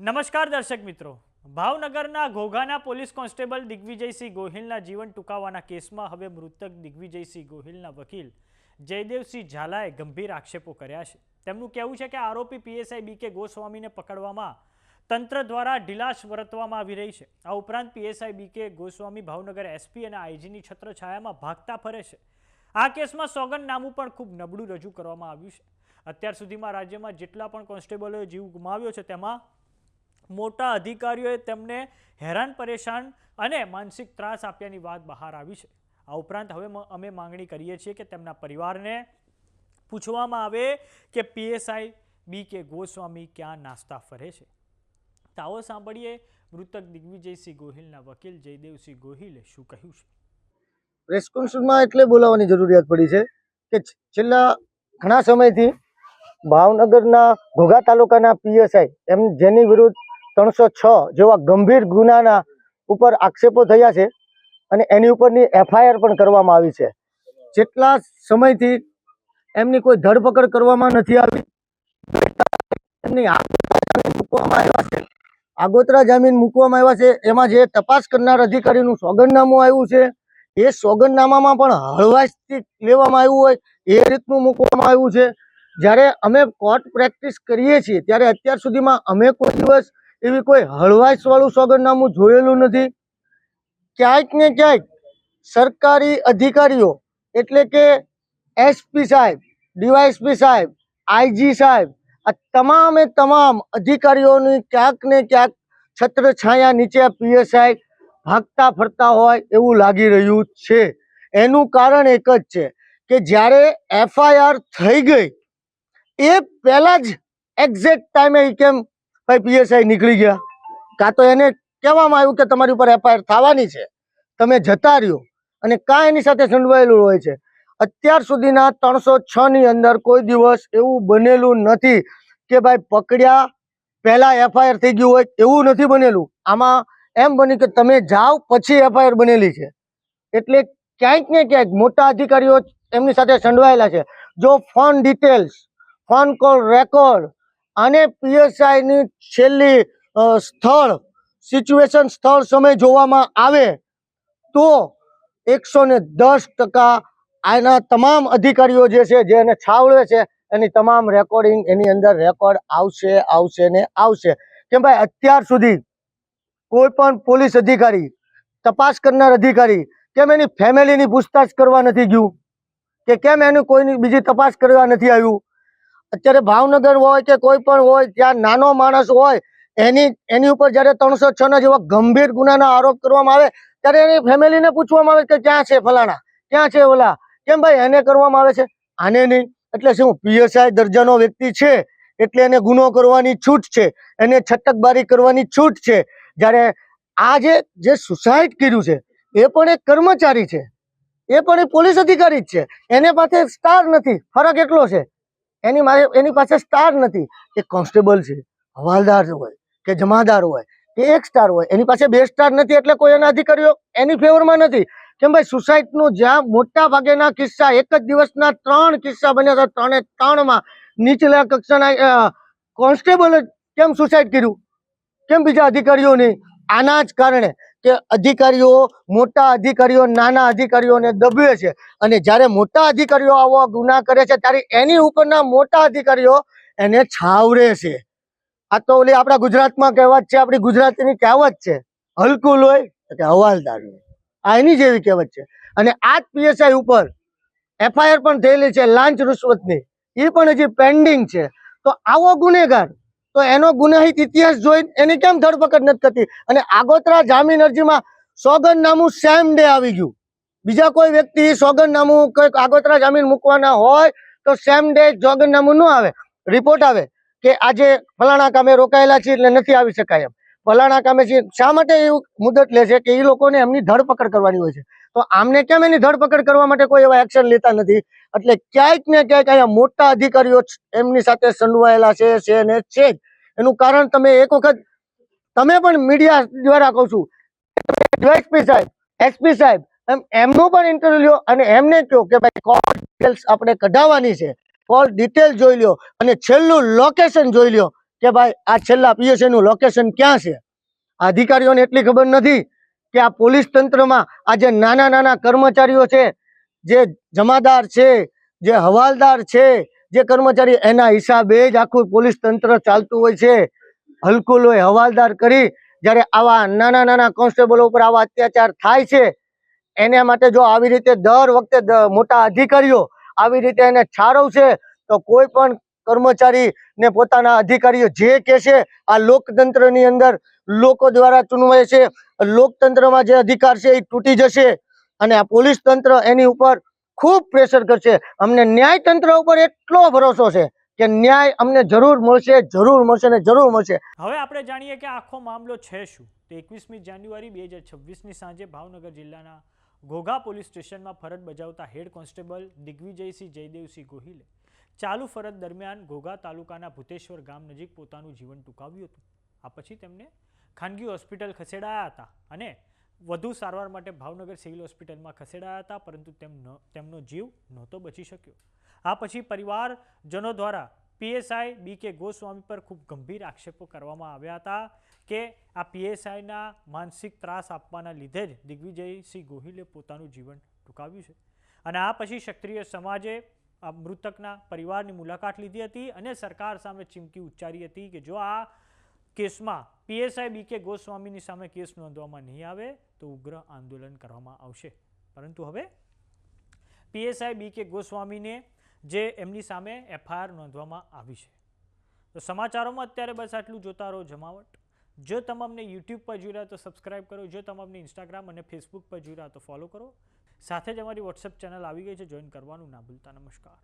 નમસ્કાર દર્શક મિત્રો. ભાવનગરના ઘોઘાના પોલીસ કોન્સ્ટેબલ દિગ્વિજયસિંહ ગોહિલના જીવન ટૂંકાવાના કેસમાં હવે મૃતક દિગ્વિજયસિંહ ગોહિલના વકીલ જયદેવસિંહ ઝાલાએ ગંભીર આક્ષેપો કર્યા છે. તેમનું કહેવું છે કે આરોપી પીએસઆઈ બી કે ગોસ્વામીને પકડવામાં તંત્ર દ્વારા ઢીલાશ વર્તવામાં આવી રહી છે. આ ઉપરાંત પીએસઆઈ બી કે ગોસ્વામી ભાવનગર એસપી અને આઈજીની છત્રછાયામાં ભાગતા ફરે છે. આ કેસમાં સોગંદનામું પણ ખૂબ નબળું રજૂ કરવામાં આવ્યું છે. અત્યાર સુધીમાં રાજ્યમાં જેટલા પણ કોન્સ્ટેબલોએ જીવ ગુમાવ્યો છે તેમાં મોટા અધિકારીઓએ તેમને હેરાન, પરેશાન અને માનસિક ત્રાસ આપ્યાની વાત બહાર આવી છે. આ ઉપરાંત હવે અમે માંગણી કરીએ છીએ કે તેમના પરિવારને પૂછવામાં આવે કે પીએસઆઈ બી કે ગોસ્વામી ક્યાં નાસ્તા ફરે છે. તાવો સાંભળીએ મૃતક દિગ્વિજયસિંહ ગોહિલના વકીલ જયદેવસિંહ ગોહિલે શું કહ્યું છે. પ્રેસ કોન્ફરન્સમાં એટલે બોલાવવાની જરૂરિયાત પડી છે કે છેલ્લા ઘણા સમયથી ભાવનગરના ઘોઘા તાલુકાના પીએસઆઈ એમ જેની વિરુદ્ધ ત્રણસો છ જેવા ગંભીર ગુનાના ઉપર આક્ષેપો થયા છે અને એની ઉપરની એફઆઈઆર પણ કરવામાં આવી છે. જેટલા સમયથી એમની કોઈ ધરપકડ કરવામાં નથી આવી, એમની મૂકવામાં આવ્યા છે. આગોતરા જામીન મૂકવામાં આવ્યા છે, એમાં જે તપાસ કરનાર અધિકારીનું સોગંદનામું આવ્યું છે, એ સોગંદનામામાં પણ હળવાશથી લેવામાં આવ્યું હોય એ રીતનું મૂકવામાં આવ્યું છે. જ્યારે અમે કોર્ટ પ્રેક્ટિસ કરીએ છીએ, ત્યારે અત્યાર સુધીમાં અમે કોઈ દિવસ એવી કોઈ હળવાશ વાળું સોગંદનામું જોયેલું નથી. ક્યાંક ને ક્યાંક સરકારી અધિકારીઓ, એટલે કે એસપી સાહેબ ડીવાયએસપી સાહેબ, આઈજી સાહેબ, આ તમામે તમામ અધિકારીઓની ક્યાંક ને ક્યાંક છત્ર છાયા નીચે પીએસઆઈ ભાગતા ફરતા હોય એવું લાગી રહ્યું છે. એનું કારણ એક જ છે કે જ્યારે એફઆઈઆર થઈ ગઈ, એ પહેલાં જ એક્ઝેક્ટ ટાઈમે એ કેમ ભાઈ પીએસઆઈ નીકળી ગયા. કાં તો એને કહેવામાં આવ્યું કે તમારી ઉપર એફઆઈઆર થવાની છે. તમે જતા રહ્યો. અને કાં એની સાથે સંડવાયેલું હોય છે. અત્યાર સુધીના ત્રણસો છની અંદર કોઈ દિવસ એવું બનેલું નથી કે ભાઈ પકડ્યા પહેલાં એફઆઈઆર થઈ ગયું હોય એવું નથી બનેલું. આમાં એમ બન્યું કે તમે જાઓ પછી એફઆઈઆર બનેલી છે. એટલે ક્યાંક ને ક્યાંક મોટા અધિકારીઓ એમની સાથે સંડવાયેલા છે. જો phone details, phone call record અને પીએસઆઈની છેલ્લી સ્થળ સિચ્યુએશન સ્થળ સમય જોવામાં આવે તો એકસો ને દસ ટકા આના તમામ અધિકારીઓ જે છે, જે એને છાવડે છે, એની તમામ રેકોર્ડિંગ એની અંદર રેકોર્ડ આવશે આવશે ને આવશે. કેમ ભાઈ, અત્યાર સુધી કોઈ પણ પોલીસ અધિકારી, તપાસ કરનાર અધિકારી, કેમ એની ફેમિલીની પૂછતાછ કરવા નથી ગયું? કે કેમ એનું કોઈની બીજી તપાસ કરવા નથી આવ્યું? અત્યારે ભાવનગર હોય કે કોઈ પણ હોય ત્યાં નાનો માણસ હોય, એની એની ઉપર જ્યારે ત્રણસો છ ના જેવા ગંભીર ગુનાના આરોપ કરવામાં આવે, ત્યારે એની ફેમિલીને પૂછવામાં આવે કે ક્યાં છે ફલાણા? ક્યાં છે ઓલા? કેમ ભાઈ એને કરવામાં આવે છે? આને નહીં. એટલે શું, પીએસઆઈ દરજાનો વ્યક્તિ છે, એટલે એને ગુનો કરવાની છૂટ છે, એને છટકબારી કરવાની છૂટ છે. જ્યારે આ જે સુસાઇડ કર્યું છે, એ પણ એક કર્મચારી છે. એ પણ એ પોલીસ અધિકારી જ છે. એને પાસે સ્ટાર નથી. ફરક એટલો છે એની મારે, એની પાસે સ્ટાર નથી. એ કોન્સ્ટેબલ છે, હવાલદાર હોય, કે જમાદાર હોય, કે એક સ્ટાર હોય, એની પાસે બે સ્ટાર નથી એટલે કોઈ એના અધિકારીઓ એની ફેવરમાં નથી. કેમ ભાઈ સુસાઇડનું જ્યાં મોટા ભાગેના કિસ્સા, એક જ દિવસના ત્રણ કિસ્સા બન્યા હતા, ત્રણે ત્રણમાં. નીચલા કક્ષાના કોન્સ્ટેબલ કેમ સુસાઇડ કર્યું? કેમ બીજા અધિકારીઓની? આના જ કારણે. કે અધિકારીઓ, મોટા અધિકારીઓ, નાના અધિકારીઓને દબે છે. અને જ્યારે મોટા અધિકારીઓ આવો ગુના કરે છે, ત્યારે એની ઉપરના મોટા અધિકારીઓ એને છાવરે છે. આ તો ઓલી આપણા ગુજરાતમાં કહેવત છે, આપણી ગુજરાતીની કહેવત છે હલકું લોહી કે હવાલદાર. આ એની જેવી કહેવત છે. અને આ જ પીએસઆઈ ઉપર એફઆઈઆર પણ થયેલી છે, લાંચ રૂશ્વતની. એ પણ હજી પેન્ડિંગ છે. તો આવો ગુનેગાર તો એનો ગુનાહિત ઇતિહાસ જોઈ એની કેમ ધરપકડ નથી થતી અને આગોતરા જામીન અરજીમાં સોગંદનામું સેમ ડે આવી ગયું. બીજા કોઈ વ્યક્તિ સોગંદનામું કંઈક આગોતરા જામીન મૂકવાના હોય તો સેમ ડે સોગંદનામું ન આવે. રિપોર્ટ આવે કે આજે ફલાણા કામે રોકાયેલા છે એટલે નથી આવી શકાય એમ. ફલાણા કામે છે શા માટે એવું મુદત લે છે કે એ લોકોને એમની ધરપકડ કરવાની હોય છે? તો આમને કેમ એની ધરપકડ કરવા માટે કોઈ એવા એક્શન લેતા નથી? એટલે ક્યાંક ને ક્યાંક અહીંયા મોટા અધિકારીઓ એમની સાથે સંડવાયેલા છે ને છે એનું કારણ તમે એક વખત, તમે પણ મીડિયા દ્વારા કહું છું, એસપી સાહેબ એસપી સાહેબ, એમ, એમનું પણ ઇન્ટરવ્યુ લ્યો અને એમને કહો કે ભાઈ કોલ ડિટેલ્સ આપણે કઢાવવાની છે. કોલ ડિટેલ જોઈ લ્યો અને છેલ્લું લોકેશન જોઈ લ્યો કે ભાઈ આ છેલ્લા પીએસએનું લોકેશન ક્યાં છે? અધિકારીઓને એટલી ખબર નથી. કે આ પોલીસ તંત્રમાં આ જે નાના નાના કર્મચારીઓ છે, જે જમાદાર છે, જે હવાલદાર છે, જે કર્મચારી, એના હિસાબે જ આખું પોલીસ તંત્ર ચાલતું હોય છે. હલકુલ હોય, હવાલદાર કરી, જ્યારે આવા નાના નાના કોન્સ્ટેબલો ઉપર આવા અત્યાચાર થાય છે, એના માટે જો આવી રીતે દર વખતે મોટા અધિકારીઓ આવી રીતે એને છારવશે તો કોઈ પણ કર્મચારી ને પોતાના અધિકારીઓ જે કે છે આ લોકતંત્રની અંદર લોકો દ્વારા ચૂંટવાય છે લોકતંત્રમાં જે અધિકાર છે એ તૂટી જશે અને આ પોલીસ તંત્ર એની ઉપર ખૂબ પ્રેશર કરશે. અમને ન્યાય તંત્ર ઉપર એટલો ભરોસો છે કે ન્યાય અમને જરૂર મળશે જરૂર મળશે ને જરૂર મળશે. હવે આપણે જાણીએ કે આખો મામલો છે શું? તો એકવીસમી જાન્યુઆરી બે હજાર છવ્વીસની સાંજે ભાવનગર જિલ્લાના ઘોઘા પોલીસ સ્ટેશનમાં ફરજ બજાવતા હેડ કોન્સ્ટેબલ દિગ્વિજયસિંહ જયદેવસિંહ ગોહિલે ચાલુ ફરજ દરમિયાન ઘોઘા તાલુકાના ભૂતેશ્વર ગામ નજીક પોતાનું જીવન ટૂંકાવ્યું હતું. આ પછી તેમને ખાનગી હોસ્પિટલ ખસેડાયા હતા અને વધુ સારવાર માટે ભાવનગર સિવિલ હોસ્પિટલમાં ખસેડાયા હતા, પરંતુ તેમનો તેમનો જીવ નહોતો બચી શક્યો. આ પછી પરિવારજનો દ્વારા પીએસઆઈ બી કે ગોસ્વામી પર ખૂબ ગંભીર આક્ષેપો કરવામાં આવ્યા હતા કે આ પીએસઆઈના માનસિક ત્રાસ આપવાના લીધે જ દિગ્વિજયસિંહ ગોહિલે પોતાનું જીવન ટૂંકાવ્યું છે. અને આ પછી ક્ષત્રિય સમાજે આ મૃતકના પરિવારની મુલાકાત લીધી હતી અને સરકાર સામે ચીમકી ઉચ્ચારી હતી કે જો આ કેસમાં પીએસઆઈ બી કે ગોસ્વામીની સામે કેસ નોંધવામાં નહીં આવે તો ઉગ્ર આંદોલન કરવામાં આવશે. પરંતુ હવે પીએસઆઈ બી કે ગોસ્વામીને જે એમની સામે એફઆઈઆર નોંધવામાં આવી છે. તો સમાચારોમાં અત્યારે બસ આટલું જોતા રહો જમાવટ. જો તમામને યુટ્યુબ પર જોઈ રહ્યા તો સબસ્ક્રાઇબ કરો. જો તમામને ઇન્સ્ટાગ્રામ અને ફેસબુક પર જોઈ રહ્યા તો ફોલો કરો. સાથે જ અમારી વોટ્સએપ ચેનલ આવી ગઈ છે. જોઈન કરવાનું ના ભૂલતા. નમસ્કાર.